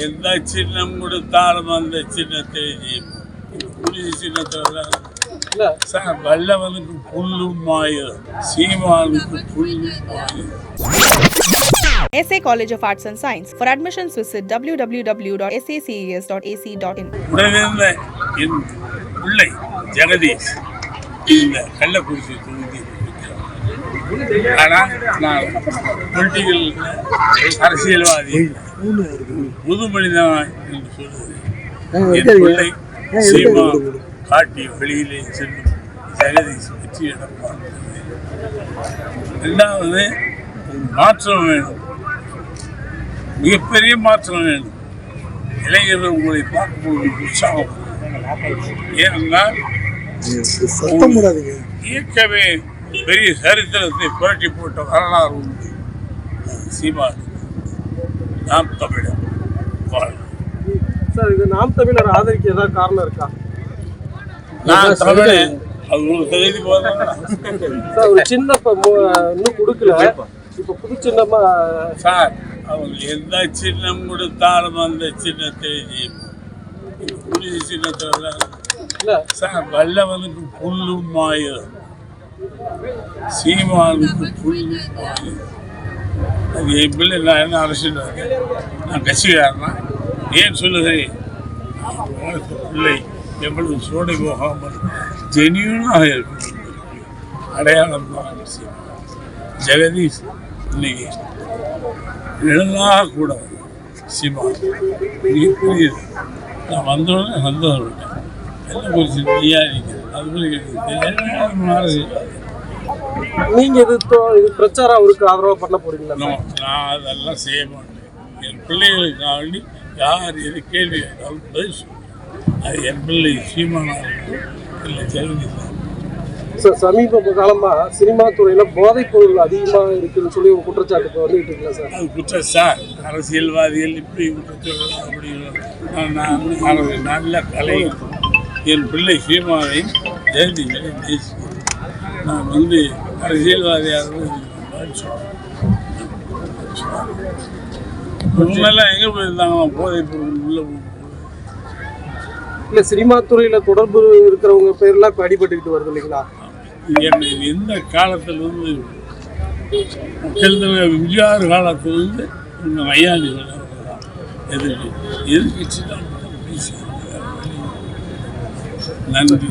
எந்த சின்னம் கொடுத்தாலும் அந்த சின்னத்தை புலி சின்னத்தில் இல்ல சார் வல்லவனுக்கு புல்லும் மாயம் சீமானுக்கு புல்லும் மாயம் SA College of Arts and Science. For admissions, visit www.saces.ac.in. உடனிருந்த என் பிள்ளை ஜெகதீஷ் இந்த கள்ளக்குறிச்சி தொகுதி ஆனால் நான் பொலிட்டிக்கல் அரசியல்வாதி மனிதன் என்று பிள்ளை சீமா காட்டிய வெளியிலே சென்று ஜெகதீஷ் வெற்றியிடம் ரெண்டாவது மாற்றம் வேணும். மிகப்பெரிய மாற்றம் வேணும். இளைஞர்கள் உங்களை பார்க்கும்போது உற்சாகம். ஏனென்றால் இயக்கமே பெரிய சரித்திரத்தை புரட்டி போட்ட வரலாறு உண்டு. சீமான் நாம் தமிழர். சார் இது நாம் தமிழர் ஆதரிக்க ஏதாவது காரணம் இருக்கா? நான் தமிழன் அது செய்தி போதும் சார் ஒரு சின்ன இன்னும் கொடுக்கல. இப்ப புது சின்னமா சார் அவங்க எந்த சின்னம் கொடுத்தாலும் அந்த சின்னத்தை புலி சின்னத்தில் இல்ல. சார் வல்லவனுக்கு புல்லும் மாயம் சீமானுக்கு புல்லும் மாயம் அது என் பிள்ளை நான் என்ன அரசியல் நான் கட்சிக்காரனா? ஏன் சொல்லுகிறேன் பிள்ளை எவ்வளவு சோடை போகாமல் ஜெனியூனாக இருக்கும் அடையாளம் தான் அவசியம் ஜெகதீஷ் இன்னைக்கு எழுந்தாக கூட சிவா புரியுது. நான் வந்தோடனே வந்தவர்கள் என்ன குறிச்சு நீயா இருக்கிறேன் நீங்க இது இது பிரச்சாரம் அவருக்கு ஆதரவா பண்ண போறீங்களா? நான் அதெல்லாம் செய்ய மாட்டேன். என் பிள்ளைகளுக்காக வேண்டி யார் எது கேள்வி கேட்டாலும் பதில் அது என் பிள்ளை சீமானா இல்லை ஜெகதீஷ் சார் சமீப காலமா சினிமா துறையில போதைப் பொருள் அதிகமா இருக்குன்னு சொல்லி ஒரு குற்றச்சாட்டு வந்துட்டு இருக்குல்ல சார்? அது குற்றம் சார். அரசியல்வாதிகள் இப்படி குற்றச்சாட்டு அப்படி நான் நல்ல கலை என் பிள்ளை சீமாவை ஜெயந்தி பேசி நான் வந்து அரசியல்வாதியாக முன்னெல்லாம் எங்கே போயிருந்தாங்க? போதைப் பொருள் உள்ள இல்ல சினிமா துறையில தொடர்பு இருக்கிறவங்க பேர்லாம் இப்ப அடிபட்டுக்கிட்டு வருது இல்லைங்களா? என்னை எந்த காலத்திலிருந்து மக்கள் எம்ஜிஆர் காலத்திலிருந்து இந்த மையாண்டி எதிர்க்கு எதிர்கட்சி தான் பேசி நன்றி.